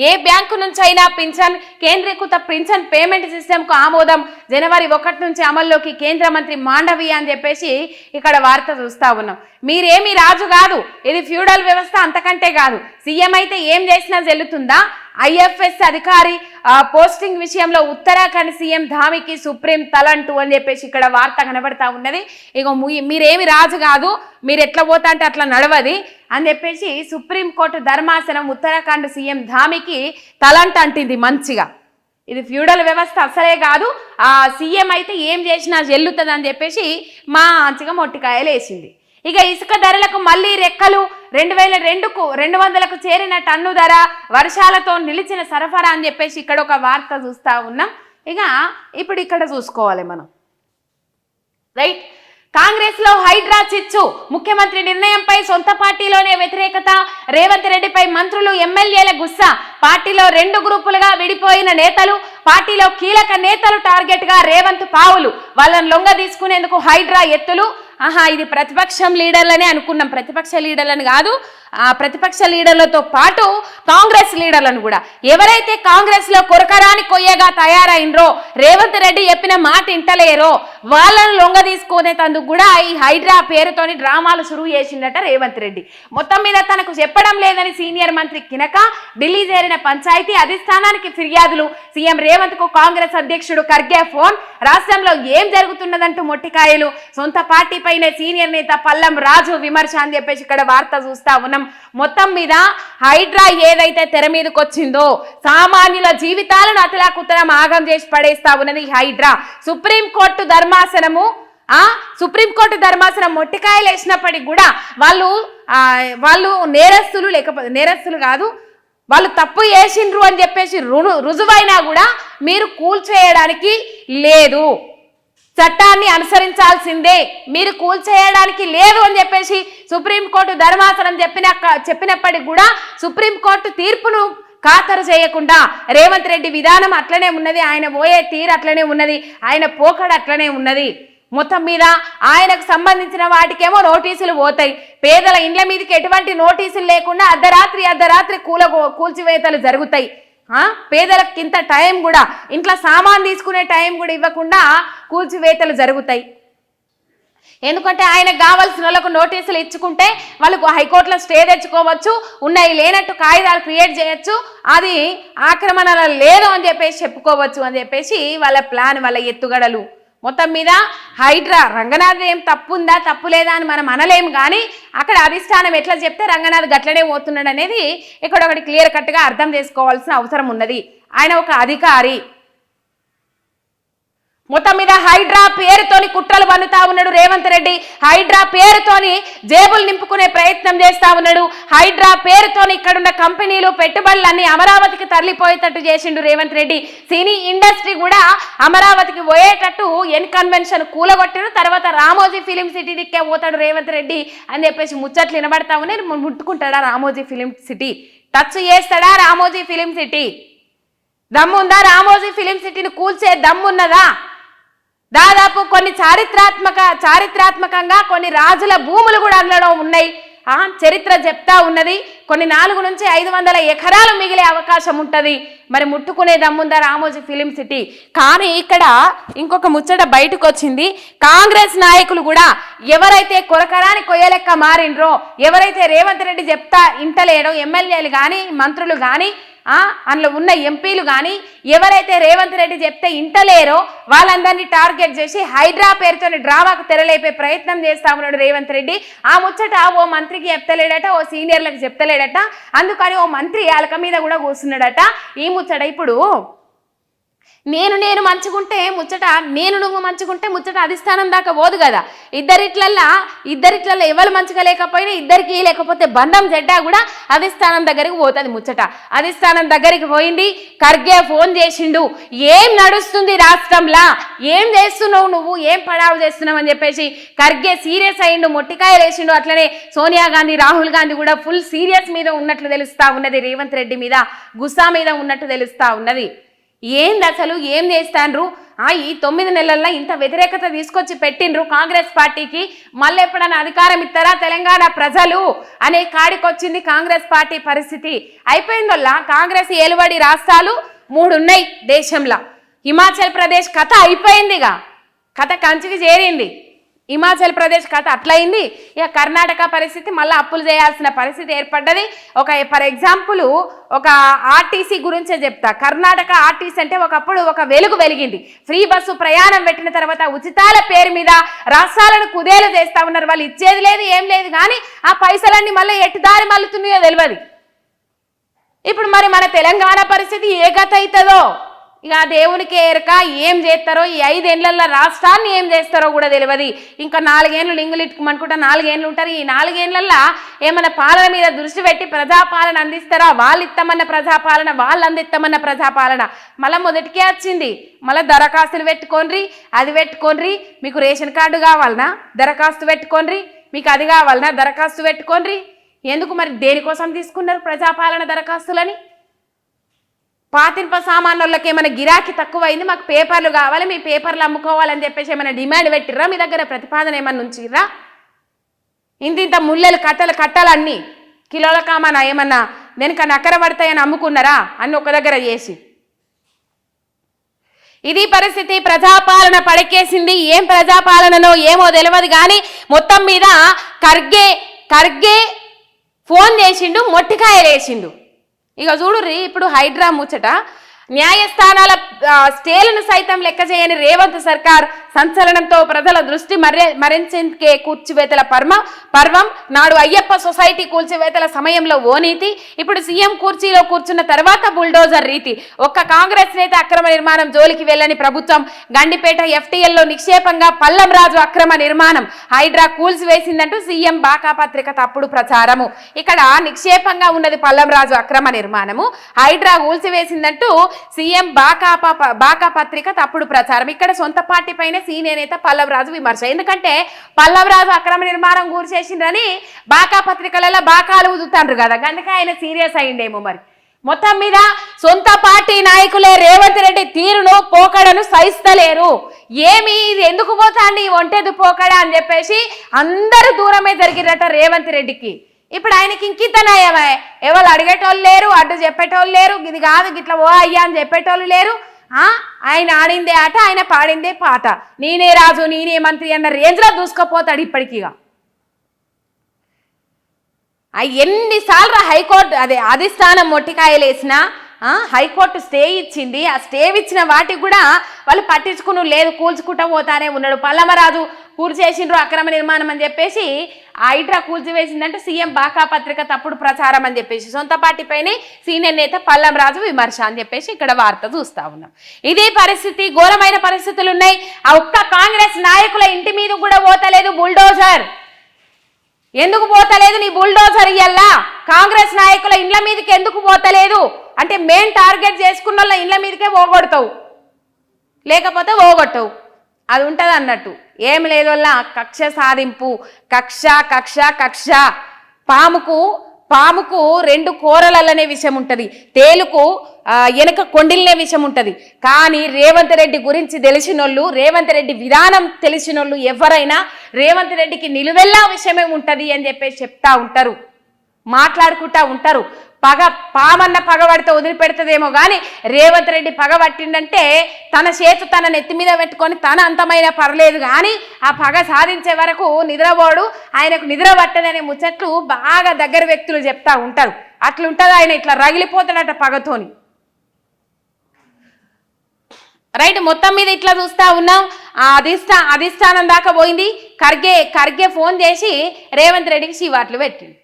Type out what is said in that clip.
ఏ bank నుంచి అయినా pension కేంద్రీకృత పింఛన్ పేమెంట్ సిస్టమ్కు ఆమోదం. జనవరి ఒకటి నుంచి అమల్లోకి కేంద్ర మంత్రి మాండవి అని చెప్పేసి ఇక్కడ వార్త చూస్తా ఉన్నాం. మీరేమి రాజు కాదు. ఇది ఫ్యూడల్ వ్యవస్థ అంతకంటే కాదు. సీఎం అయితే ఏం చేసినా జల్లుతుందా? ఐఎఫ్ఎస్ అధికారి పోస్టింగ్ విషయంలో ఉత్తరాఖండ్ సీఎం ధామికి సుప్రీం తలంటు అని చెప్పేసి ఇక్కడ వార్త కనబడతా ఉన్నది. ఇక మీరేమి రాజు కాదు మీరు ఎట్లా పోతా అంటే అట్లా నడవది అని చెప్పేసి సుప్రీంకోర్టు ధర్మాసనం ఉత్తరాఖండ్ సీఎం ధామికి తలంట అంటింది మంచిగా. ఇది ఫ్యూడల్ వ్యవస్థ అసలే కాదు ఆ సీఎం అయితే ఏం చేసినా చెల్లుతుంది అని చెప్పేసి మంచిగా మొట్టికాయలు వేసింది ఇక ఇసుక ధరలకు మళ్ళీ రెక్కలు రెండు వేల రెండుకు రెండు వందలకు చేరిన టన్ను ధర వర్షాలతో నిలిచిన సరఫరా అని చెప్పేసి ఇక్కడ ఒక వార్త చూస్తా ఉన్నాం. ఇక ఇప్పుడు ఇక్కడ చూసుకోవాలి మనం. రైట్ కాంగ్రెస్లో హైడ్రా చిచ్చు. ముఖ్యమంత్రి నిర్ణయంపై సొంత పార్టీలోనే వ్యతిరేకత. రేవంత్ రెడ్డిపై మంత్రులు ఎమ్మెల్యేల గుస్సా. పార్టీలో రెండు గ్రూపులుగా విడిపోయిన నేతలు పార్టీలో కీలక నేతలు టార్గెట్గా రేవంత్ పావులు. వాళ్ళని లొంగ తీసుకునేందుకు హైడ్రా ఎత్తులు. ఆహా ఇది ప్రతిపక్షం లీడర్లనే అనుకున్నాం. ప్రతిపక్ష లీడర్లని కాదు ప్రతిపక్ష లీడర్లతో పాటు కాంగ్రెస్ లీడర్లను కూడా. ఎవరైతే కాంగ్రెస్లో కొరకరాని కొయ్యగా తయారైనరో రేవంత్ రెడ్డి చెప్పిన మాట ఇంటలేరో వాళ్ళను లొంగ తీసుకునేందుకు కూడా ఈ హైడ్రా పేరుతోని డ్రామాలు సురువు చేసిందట రేవంత్ రెడ్డి. మొత్తం మీద తనకు చెప్పడం లేదని సీనియర్ మంత్రి కినక ఢిల్లీ చేరిన పంచాయతీ అధిష్టానానికి ఫిర్యాదులు. సీఎం రేవంత్కు కాంగ్రెస్ అధ్యక్షుడు ఖర్గే ఫోన్. రాష్ట్రంలో ఏం జరుగుతున్నదంటూ మొట్టికాయలు. సొంత పార్టీపైనే సీనియర్ నేత పల్లం రాజు విమర్శ అని చెప్పేసి ఇక్కడ వార్త చూస్తా ఉన్నాం. మొత్తం మీద హైడ్రా ఏదైతే తెర మీదకి వచ్చిందో సామాన్యుల జీవితాలను అతలాకుతలం ఆగం చేసి పడేస్తా ఉన్నది హైడ్రా. సుప్రీంకోర్టు ధర్మాసనము ఆ? సుప్రీంకోర్టు ధర్మాసనం మొట్టికాయలు వేసినప్పటికి కూడా వాళ్ళు వాళ్ళు నేరస్తులు లేకపోతే నేరస్తులు కాదు వాళ్ళు తప్పు చేసిండ్రు అని చెప్పేసి రుణు రుజువైనా కూడా మీరు కూల్చేయడానికి లేదు. చట్టాన్ని అనుసరించాల్సిందే. మీరు కూల్చేయడానికి లేదు అని చెప్పేసి సుప్రీంకోర్టు ధర్మాసనం చెప్పిన చెప్పినప్పటికి కూడా సుప్రీంకోర్టు తీర్పును ఖాతరు చేయకుండా రేవంత్ రెడ్డి విధానం అట్లనే ఉన్నది ఆయన పోయే తీరు అట్లనే ఉన్నది ఆయన పోకడ అట్లనే ఉన్నది. మొత్తం మీద ఆయనకు సంబంధించిన వాటికేమో నోటీసులు పోతాయి. పేదల ఇండ్ల మీదకి ఎటువంటి నోటీసులు లేకుండా అర్ధరాత్రి అర్ధరాత్రి కూల కూల్చివేతలు జరుగుతాయి. పేదలకు ఇంత టైం కూడా ఇంట్లో సామాన్ తీసుకునే టైం కూడా ఇవ్వకుండా కూల్చివేతలు జరుగుతాయి. ఎందుకంటే ఆయనకు కావాల్సిన వాళ్ళకు నోటీసులు ఇచ్చుకుంటే వాళ్ళకు హైకోర్టులో స్టే తెచ్చుకోవచ్చు ఉన్నాయి లేనట్టు కాగితాలు క్రియేట్ చేయొచ్చు అది ఆక్రమణలో లేదు అని చెప్పేసి చెప్పుకోవచ్చు అని చెప్పేసి వాళ్ళ ప్లాన్ వాళ్ళ ఎత్తుగడలు. మొత్తం మీద హైడ్రా. రంగనాథ్ ఏం తప్పు ఉందా తప్పు లేదా అని మనం అనలేము కానీ అక్కడ అధిష్టానం ఎట్లా చెప్తే రంగనాథ్ గట్లనే పోతున్నాడు అనేది ఇక్కడ ఒకటి క్లియర్ కట్గా అర్థం చేసుకోవాల్సిన అవసరం ఉన్నది. ఆయన ఒక అధికారి. మొత్తం మీద హైడ్రా పేరుతోని కుట్రలు పన్నుతా ఉన్నాడు రేవంత్ రెడ్డి. హైడ్రా పేరుతోని జేబులు నింపుకునే ప్రయత్నం చేస్తా ఉన్నాడు. హైడ్రా పేరుతోని ఇక్కడున్న కంపెనీలు పెట్టుబడులన్నీ అమరావతికి తరలిపోయేటట్టు చేసిండు రేవంత్ రెడ్డి. సినీ ఇండస్ట్రీ కూడా అమరావతికి పోయేటట్టు ఎన్ కన్వెన్షన్ కూలగొట్టాడు తర్వాత రామోజీ ఫిలిం సిటీ దిక్కే పోతాడు రేవంత్ రెడ్డి అని చెప్పేసి ముచ్చట్లు వినబడతా ఉన్నాయి. ముట్టుకుంటాడా రామోజీ ఫిలిం సిటీ? టచ్ చేస్తాడా రామోజీ ఫిలిం సిటీ? దమ్ముందా రామోజీ ఫిలిం సిటీని కూల్చే దమ్మున్నదా? దాదాపు కొన్ని చారిత్రాత్మక చారిత్రాత్మకంగా కొన్ని రాజుల భూములు కూడా అందులో ఉన్నాయి. ఆ చరిత్ర చెప్తా ఉన్నది. కొన్ని నాలుగు నుంచి ఐదు వందల ఎకరాలు మిగిలే అవకాశం ఉంటుంది. మరి ముట్టుకునే దమ్ముందా రామోజీ ఫిలిం సిటీ? కానీ ఇక్కడ ఇంకొక ముచ్చట బయటకు వచ్చింది కాంగ్రెస్ నాయకులు కూడా ఎవరైతే కొరకరాని కొయ్యలెక్క మారిండ్రో ఎవరైతే రేవంత్ రెడ్డి చెప్తా ఇంటలేడో ఎమ్మెల్యేలు కానీ మంత్రులు కానీ అందులో ఉన్న ఎంపీలు కానీ ఎవరైతే రేవంత్ రెడ్డి చెప్తే ఇంటలేరో వాళ్ళందరినీ టార్గెట్ చేసి హైడ్రా పేరుతో డ్రామాకు తెరలేపే ప్రయత్నం చేస్తా ఉన్నాడు రేవంత్ రెడ్డి. ఆ ముచ్చట ఓ మంత్రికి చెప్తలేడట ఓ సీనియర్లకు చెప్తలేడట. అందుకని ఓ మంత్రి అలక మీద కూడా కూర్చున్నాడట. ఈ ముచ్చట ఇప్పుడు నేను నేను మంచుకుంటే ముచ్చట నేను నువ్వు మంచుకుంటే ముచ్చట అధిష్టానం దాకా పోదు కదా. ఇద్దరిట్లల్లా ఇద్దరిట్లల్లో ఎవరు మంచిగా లేకపోయినా ఇద్దరికి లేకపోతే బంధం జడ్డా కూడా అధిష్టానం దగ్గరికి పోతుంది ముచ్చట. అధిష్టానం దగ్గరికి పోయింది ఖర్గే ఫోన్ చేసిండు ఏం నడుస్తుంది రాష్ట్రంలా? ఏం చేస్తున్నావు నువ్వు? ఏం పడావు చేస్తున్నావు? అని చెప్పేసి ఖర్గే సీరియస్ అయ్యిండు మొట్టికాయ వేసిండు. అట్లనే సోనియా గాంధీ రాహుల్ గాంధీ కూడా ఫుల్ సీరియస్ మీద ఉన్నట్లు తెలుస్తా ఉన్నది. రేవంత్ రెడ్డి మీద గుస్సా మీద ఉన్నట్టు తెలుస్తా ఉన్నది. ఏంది అసలు? ఏం చేస్తాండ్రు? ఆ ఈ తొమ్మిది నెలల్లో ఇంత వ్యతిరేకత తీసుకొచ్చి పెట్టిండ్రు కాంగ్రెస్ పార్టీకి? మళ్ళీ ఎప్పుడైనా అధికారం ఇస్తారా తెలంగాణ ప్రజలు? అనే కాడికొచ్చింది కాంగ్రెస్ పార్టీ పరిస్థితి. అయిపోయిందల్లా? కాంగ్రెస్ ఏలుబడి రాష్ట్రాలు మూడు ఉన్నాయి దేశంలో. హిమాచల్ ప్రదేశ్ కథ అయిపోయిందిగా. కథ కంచికి చేరింది. హిమాచల్ ప్రదేశ్ కథ అట్లయింది. ఇక కర్ణాటక పరిస్థితి మళ్ళీ అప్పులు చేయాల్సిన పరిస్థితి ఏర్పడ్డది. ఒక ఫర్ ఎగ్జాంపుల్ ఒక ఆర్టీసీ గురించే చెప్తా. కర్ణాటక ఆర్టీసీ అంటే ఒకప్పుడు ఒక వెలుగు వెలిగింది. ఫ్రీ బస్సు ప్రయాణం పెట్టిన తర్వాత ఉచితాల పేరు మీద రాష్ట్రాలను కుదేలు చేస్తా ఉన్నారు. వాళ్ళు ఇచ్చేది లేదు ఏం లేదు కానీ ఆ పైసలన్నీ మళ్ళీ ఎటు దారి మళ్ళుతున్నాయో తెలియదు ఇప్పుడు మరి మన తెలంగాణ పరిస్థితి ఏ గత అవుతుందో ఇక దేవునికి ఎరక ఏం చేస్తారో ఈ ఐదేళ్ళలో రాష్ట్రాన్ని ఏం చేస్తారో కూడా తెలియదు ఇంకా నాలుగేళ్ళు లింగులు ఇట్టుకోమనుకుంటా నాలుగేళ్ళు ఉంటారు. ఈ నాలుగేళ్ళలో ఏమైనా పాలన మీద దృష్టి పెట్టి ప్రజాపాలన అందిస్తారా? వాళ్ళు ఇస్తామన్న ప్రజాపాలన వాళ్ళు అందిస్తామన్న ప్రజాపాలన. మళ్ళీ మొదటికే వచ్చింది. మళ్ళీ దరఖాస్తులు పెట్టుకోండి అది పెట్టుకోండి మీకు రేషన్ కార్డు కావాలనా? దరఖాస్తు పెట్టుకోండి మీకు అది కావాలనా? దరఖాస్తు పెట్టుకోండి ఎందుకు మరి దేనికోసం తీసుకున్నారు ప్రజాపాలన దరఖాస్తులని? పాతింప సామాన్లకి ఏమైనా గిరాకీ తక్కువైంది? మాకు పేపర్లు కావాలి మీ పేపర్లు అమ్ముకోవాలని చెప్పేసి ఏమైనా డిమాండ్ పెట్టిర్రా? మీ దగ్గర ప్రతిపాదన ఏమన్నా ఉంచిర్రా? ఇంత ఇంత ముళ్ళలు కట్టలు కట్టాలన్నీ కిలోల కామన ఏమన్నా వెనుక నక్కర పడతాయని అమ్ముకున్నారా? అన్ని ఒక దగ్గర చేసి. ఇది పరిస్థితి ప్రజాపాలన పడకేసింది. ఏం ప్రజాపాలననో ఏమో తెలియదు కానీ మొత్తం మీద ఖర్గే ఖర్గే ఫోన్ చేసిండు మొట్టికాయలు వేసిండు ఇక చూడుర్రి ఇప్పుడు హైడ్రా ముచ్చట. న్యాయస్థానాల స్టేలను సైతం లెక్క చేయని రేవంత్ సర్కార్ సంచలనంతో ప్రజల దృష్టి మర్య మరించే కూర్చివేతల పర్మ పర్వం. నాడు అయ్యప్ప సొసైటీ కూల్చివేతల సమయంలో ఓ నీతి. ఇప్పుడు సీఎం కుర్చీలో కూర్చున్న తర్వాత బుల్డోజర్ రీతి. ఒక్క కాంగ్రెస్ నేత అక్రమ నిర్మాణం జోలికి వెళ్ళని ప్రభుత్వం. గండిపేట ఎఫ్టీఎల్లో నిక్షేపంగా పల్లం రాజు అక్రమ నిర్మాణం. హైడ్రా కూల్చివేసిందంటూ సీఎం బాకా పత్రిక తప్పుడు ప్రచారము. ఇక్కడ నిక్షేపంగా ఉన్నది పల్లం రాజు అక్రమ నిర్మాణము. హైడ్రా కూల్చివేసిందంటూ సీఎం బాకా బాకా పత్రిక తప్పుడు ప్రచారం. ఇక్కడ సొంత పార్టీ పైన సీనియర్ నేత పల్లవరాజు విమర్శ. ఎందుకంటే పల్లవరాజు అక్రమ నిర్మాణం కూర్చేసిండ్రని బాకా పత్రికలలో బాకాలు ఊదుతాండ్రు కదా. కనుక ఆయన సీరియస్ అయిండేమో మరి. మొత్తం మీద సొంత పార్టీ నాయకులే రేవంత్ రెడ్డి తీరును పోకడను సహిస్తలేరు. ఏమి ఇది ఎందుకు పోతాండి అండి ఒంటెదు పోకడ అని చెప్పేసి అందరూ దూరమే జరిగిరట రేవంత్ రెడ్డికి. ఇప్పుడు ఆయనకి ఇంకింత ఎవరు అడిగేటోళ్ళు లేరు అడ్డు చెప్పేటోళ్ళు లేరు ఇది కాదు గిట్ల ఓ అయ్యా అని చెప్పేటోళ్ళు లేరు. ఆయన ఆడిందే ఆట ఆయన పాడిందే పాట. నేనే రాజు నేనే మంత్రి అన్న రేంజ్లో దూసుకుపోతాడు ఇప్పటికీగా ఎన్నిసార్లు హైకోర్టు అదే అధిష్టానం మొట్టికాయలు వేసినా హైకోర్టు స్టే ఇచ్చింది. ఆ స్టే ఇచ్చిన వాటికి కూడా వాళ్ళు పట్టించుకుని లేదు కూల్చుకుంటా పోతానే ఉన్నాడు. పల్లమరాజు కూల్చేసిండ్రు అక్రమ నిర్మాణం అని చెప్పేసి ఆ హైడ్రా కూల్చివేసిందంటే సీఎం బాకా పత్రిక తప్పుడు ప్రచారం అని చెప్పేసి సొంత పార్టీపైనే సీనియర్ నేత పల్లం రాజు విమర్శ అని చెప్పేసి ఇక్కడ వార్త చూస్తా ఉన్నాం. ఇదే పరిస్థితి ఘోరమైన పరిస్థితులు ఉన్నాయి. ఆ ఒక్క కాంగ్రెస్ నాయకుల ఇంటి మీద కూడా పోతలేదు బుల్డోజర్. ఎందుకు పోతలేదు నీ బుల్డోజర్ ఇయ్యల్లా? కాంగ్రెస్ నాయకుల ఇండ్ల మీదకి ఎందుకు పోతలేదు? అంటే మెయిన్ టార్గెట్ చేసుకున్న వాళ్ళ ఇండ్ల మీదకే పోగొడతావు. లేకపోతే పోగొట్టవు. అది ఉంటుంది అన్నట్టు. ఏం లేదోల్లా కక్ష సాధింపు. కక్ష కక్ష కక్ష. పాముకు పాముకు రెండు కూరలనే విషయం ఉంటుంది తేలుకు వెనక కొండిల్నే విషయం ఉంటుంది కానీ రేవంత్ రెడ్డి గురించి తెలిసినోళ్ళు రేవంత్ రెడ్డి విధానం తెలిసినోళ్ళు ఎవరైనా రేవంత్ రెడ్డికి నిలువెల్లా విషయమే ఉంటుంది అని చెప్పేసి చెప్తా ఉంటారు. మాట్లాడుకుంటా ఉంటారు. పగ పామన్న పగబడితే వదిలిపెడుతుందేమో కానీ రేవంత్ రెడ్డి పగ పట్టిండంటే తన చేతు తన నెత్తి మీద పెట్టుకొని తన అంతమైన పర్లేదు కానీ ఆ పగ సాధించే వరకు నిద్రపోడు ఆయనకు నిద్ర పట్టదనే ముచ్చట్లు బాగా దగ్గర వ్యక్తులు చెప్తా ఉంటారు. అట్లుంటుంది ఆయన ఇట్లా రగిలిపోతాడట పగతోని. రైట్ మొత్తం మీద ఇట్లా చూస్తా ఉన్నాం. ఆ అధిష్టా అధిష్టానం దాకా పోయింది. ఖర్గే ఖర్గే ఫోన్ చేసి రేవంత్ రెడ్డికి శివాట్లు పెట్టింది